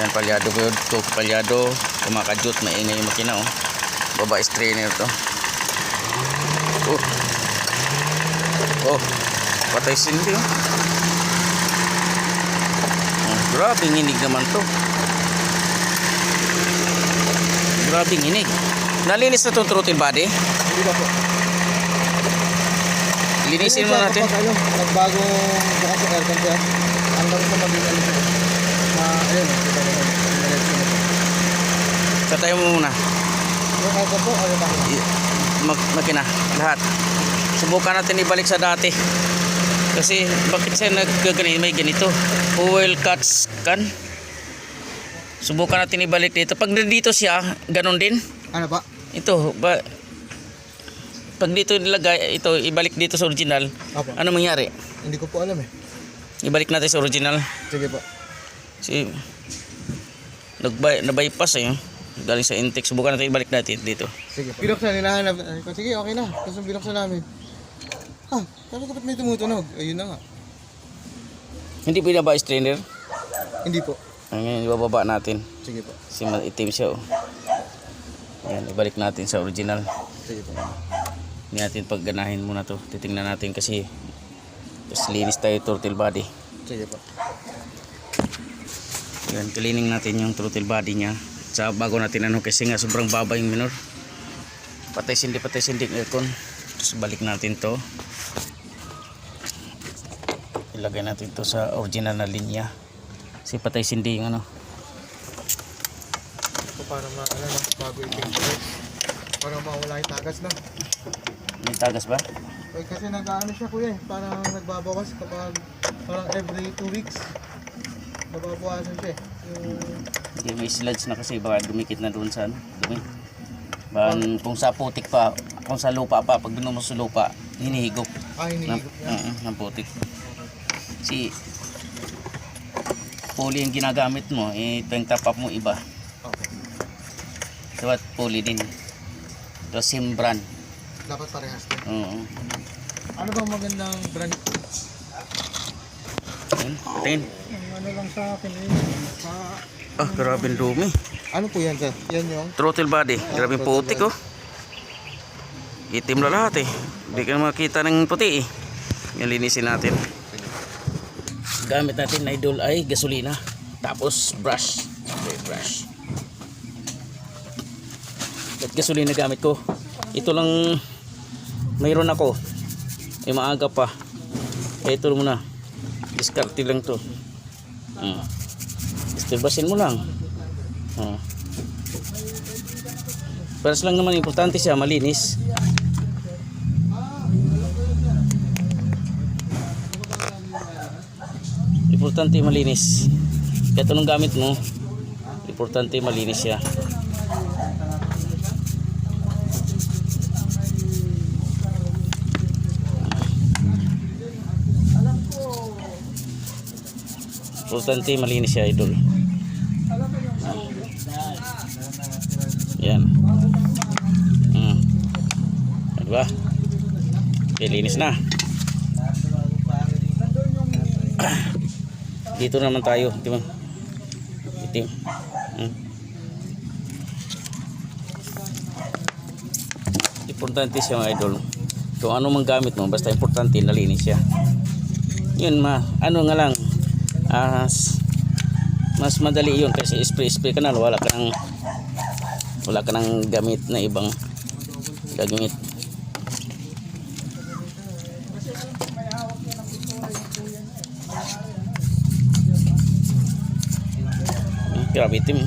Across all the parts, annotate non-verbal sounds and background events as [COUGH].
Yan, palyado ko yun. Ito, palyado. Kumakajut, maingay yung makina, oh. Baba strainer to. Oh. Oh. Patay sindi, oh. oh grabe, hinig naman to. Grabe, hinig. Nalinis na itong throttle body. Hindi ba po? Linisin mo natin. Ano, nagbago bukas yung aircon yan, sa maging ano siya. Na, ayun, kita mo muna. Po. I- Mag makina, lahat. Subukan natin ibalik sa dati. Kasi bakit siya naggaganito, may ganito. Oil cuts can. Subukan natin ibalik dito. Pag dito siya, ganun din. Ano ba? Ito, ba, pag dito nilagay, ito, ibalik dito sa original, Opo. ano mangyari? Hindi ko po alam eh. Ibalik natin sa original. Sige po. Si nagbay, na-bypass eh. Galing sa intake. Subukan natin ibalik natin dito. Sige po. Binuksan, hinahanap. Sige, okay na. Tapos binuksan namin. Ah, ko ba't may tumutunog? Ayun na nga. Hindi pinaba strainer. Hindi po. Ngayon, ibababa natin. Sige po. Kasi maitim siya oh. Yan, ibalik natin sa original. Sige po. Hindi natin pagganahin muna to. Titingnan natin kasi tapos linis tayo throttle body. Sige po. Yan, cleaning natin yung throttle body niya. Sa bago natin ano kasi nga sobrang baba yung minor. Patay sindi, patay sindi yung aircon. Tapos balik natin to. Ilagay natin to sa original na linya. Kasi patay sindi yung ano. So, para ma, ano bago i-paint Para mawala yung tagas na. May tagas ba? Eh, kasi nag-ano siya kuya eh, parang nagbabawas kapag parang every 2 weeks nababawasan siya eh. Yung, Yung may sludge na kasi baka dumikit na doon sa ano, dumi. Baka kung sa putik pa, kung sa lupa pa, pag binumo sa lupa, hinihigop ah, ng, hinihigop niya. uh, ng putik. Si pulley yung ginagamit mo, eh, ito yung top up mo iba. Okay. Dapat pulley din. Ito same brand. Dapat parehas din. Oo. Ano bang magandang brand? Ayun, tingin. Ano lang sa akin eh. Sa, Ah, grabe ang dumi. ano po yan sir? Yan yung Throttle body, grabe ang putik oh. Itim na lahat eh. Hindi ka na makita ng puti eh. Yan linisin natin. Gamit natin na idol ay gasolina. Tapos brush. Okay, brush. At gasolina gamit ko. Ito lang mayroon ako. Ay maaga pa. Eh, ito muna. Diskarte lang to. Hmm. Istilbasin mo lang. Oh. Paras lang naman importante siya malinis. Importante malinis. Kaya ito nung gamit mo, importante malinis siya. Importante malinis siya idol. Yan. Hmm. Ano ba? Okay, linis na. [CLEARS THROAT] Dito naman tayo, di ba? Itim. Hmm. Importante siya mga idol. Kung ano mang gamit mo, basta importante nalinis siya. Yun ma, ano nga lang, s- mas madali yun kasi spray-spray ka na, wala ka nang wala ka nang gamit na ibang gagamit. Hmm, Grabe itim.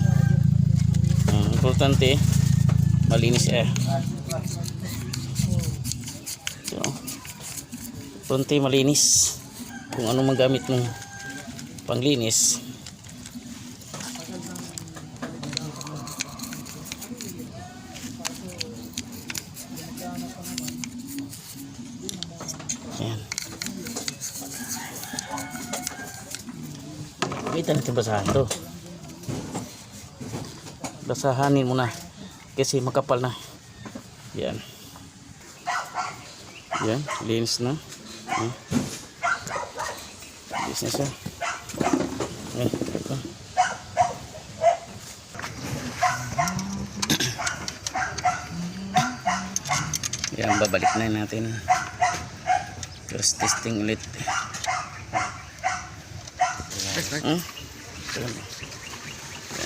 Hmm, importante malinis eh. So, importante malinis kung ano magamit mong panglinis. Ayan. Kita natin basahan to. Basahanin muna. Kasi makapal na. Yan. Yan. Linis na. Yan. Linis na siya. Yan, babalik na natin. Cross testing ulit. Hmm? Yan,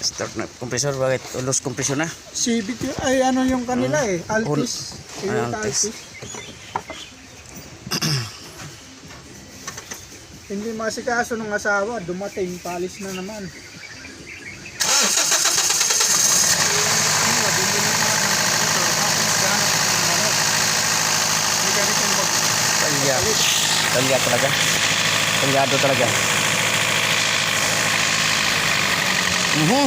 start na. Compressor, bakit? Ulos compressor na? CBT, ay ano yung kanila hmm. eh. Altis. Ay, Altis. Altis. Hindi masikaso ng asawa, dumating, palis na naman. Talya. Talya talaga. Talyado talaga. Mhm.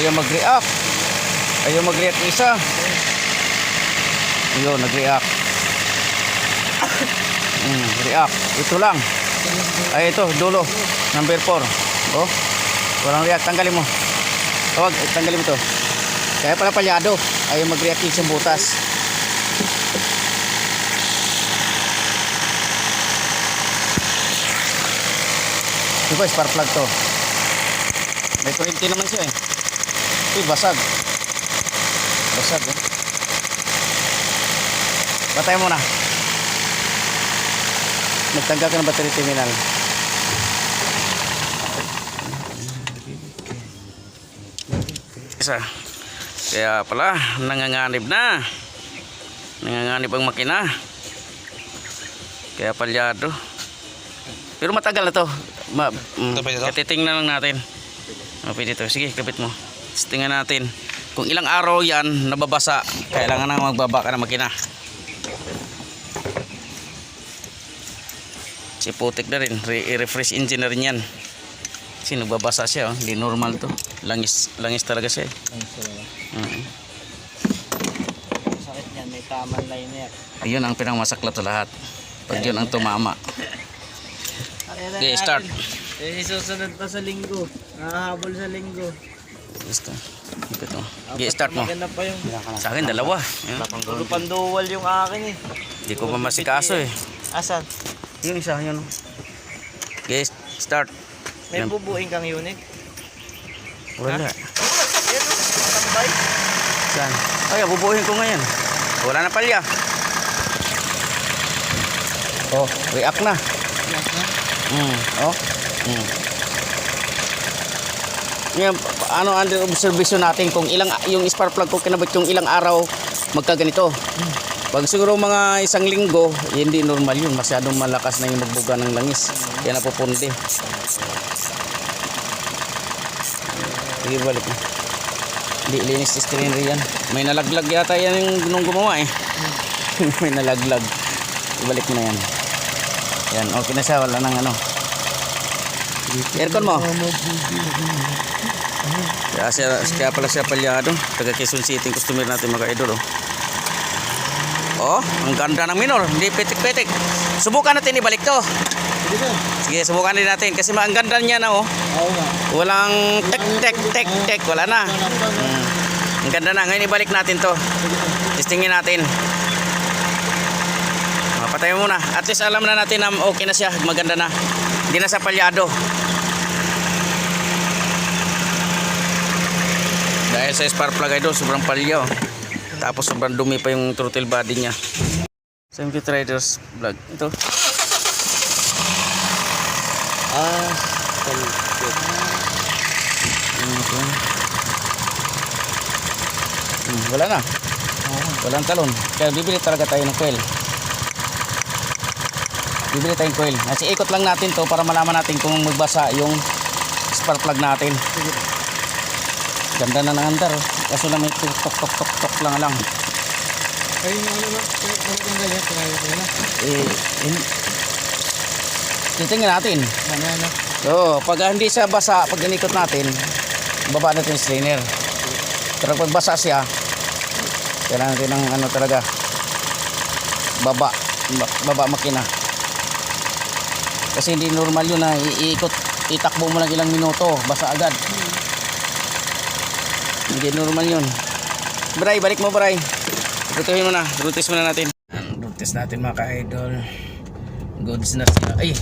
Ayaw mag-react. Ayaw mag-react isa. Ayun, nag-react. Mm, react. Ito lang. Ay, ito, dulo. Number 4. Oh. Walang react. Tanggalin mo. Huwag, tanggalin mo to. Kaya pala palyado. Ayaw mag-react yung butas. Di ba, spark plug to? May kuryente naman siya eh. Uy, basag. Basag eh. Batay mo na. Nagtanggal ka ng battery terminal. Isa. Kaya pala, nanganganib na. Nanganganib ang makina. Kaya palyado. Pero matagal na to. Ma, mm, katitingnan lang natin. O, pwede to. Sige, kapit mo. Tingnan natin. Kung ilang araw yan nababasa, kailangan na magbaba ka ng makina. Si putik na rin. Re- refresh engine na rin yan. Kasi nagbabasa siya. Oh. Hindi normal to. Langis, langis talaga siya. eh. Mm. Sakit niyan, may taman liner. Ayun ang pinangmasakla to lahat. Pag yun ang tumama. Okay, start. Eh, susunod pa sa linggo. Nakahabol sa linggo. Gusto. Ipit mo. Okay, start mo. Sa akin, dalawa. Puro panduwal yung akin eh. Hindi ko pa masikaso eh. Asan? Yung isa, yun. Okay, start. May Yan. bubuing kang unit? Wala. Yan o, matambay. Saan? Ay, bubuhin ko ngayon. Wala na palya. Oh, react na. Mm, oh. Mm. Yan, pa- ano under observation natin kung ilang yung spark plug ko kinabit yung ilang araw magkaganito. Pag siguro mga isang linggo, hindi normal yun. Masyadong malakas na yung magbuga ng langis. Kaya napupundi. Sige, balik na. Hindi, linis strainer yan. May nalaglag yata yan yung nung gumawa eh. [LAUGHS] May nalaglag. Ibalik mo na yan. Yan, okay na siya. Wala nang ano. Aircon mo. Kaya, siya, kaya pala siya palyado. Taga Quezon City customer natin mga idol. Oh. Oh, ang ganda ng minor. Hindi pitik-pitik. Subukan natin ibalik to. Sige subukan din natin. Kasi ang ganda niya na oh. Walang tek tek tek tek. Wala na. Hmm. Ang ganda na. Ngayon ibalik natin to. Testingin natin. Mapatay mo muna. At least alam na natin na okay na siya. Maganda na. Hindi na sa palyado. Dahil sa spark plug idol, sobrang palya. Tapos sobrang dumi pa yung throttle body niya. Same kit riders vlog. Ito. Ah, Okay. Hmm, wala na. Walang talon. Kaya bibili talaga tayo ng coil. Bibili tayong coil. Kasi ikot lang natin to para malaman natin kung magbasa yung spark plug natin. Ganda na ng andar. oh. Kaso lang may tok tok tok tok tok lang lang. Ayun yung ano ba? Tinatanggal yan. Tinatanggal yan. Eh, in... Titingnan natin. Banana. Oo, pag hindi siya basa, pag inikot natin, baba natin yung strainer. Pero pag basa siya, kailangan natin ng ano talaga, baba, ba- baba makina. Kasi hindi normal yun na iikot, itakbo mo lang ilang minuto, basa agad. Hindi normal yun. Bray, balik mo Bray. Rutuhin mo na, rutis mo na natin. Rutis natin mga ka-idol. Goods na siya. Ay,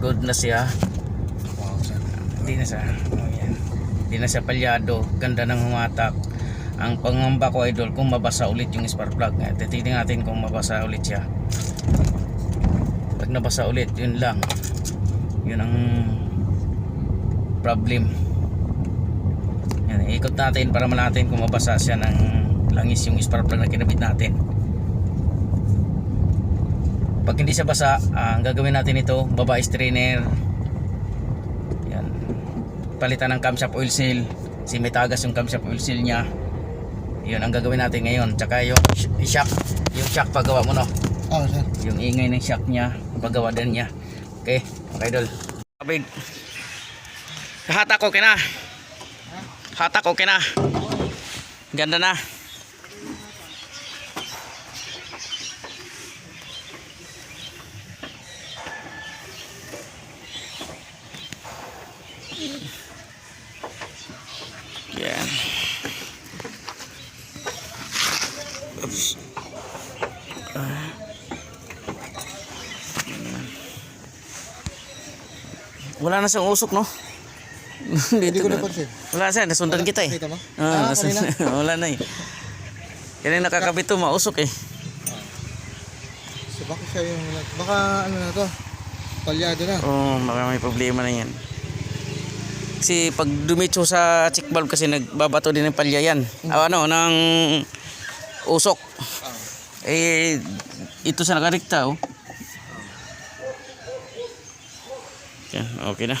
good na siya. Hindi na siya. Hindi na siya palyado. Ganda ng humatak. ang pangamba ko idol kung mabasa ulit yung spark plug eh, titignan natin kung mabasa ulit siya pag nabasa ulit yun lang yun ang problem ikot natin para malatin kung mabasa siya ng langis yung spark plug na kinabit natin. Pag hindi siya basa ah, ang gagawin natin ito baba strainer. Yan. Palitan ng camshaft oil seal. Si may tagas yung camshaft oil seal niya. Yun ang gagawin natin ngayon. Tsaka yung sh- shock yung shock paggawa mo no? Ah, sir. yung ingay ng shock niya paggawa din niya. Okay okay idol. Kabig hatak okay na hatak okay na ganda na yan Oops. Wala na siyang usok, no? Hindi ko na. napansin. Wala siya, nasundan kita eh. Kita mo? Ah, Ah, nasundan. [LAUGHS] Wala na eh. Kaya nakakabit to, mausok eh. So baka siya yung... Baka ano na to? Palyado na. Oo, oh, baka may problema na yan. Kasi pag dumitso sa check valve kasi nagbabato din ng palya yan. Ah, ano, ng usok. Eh, ito sa nakarikta oh. Yan, okay na.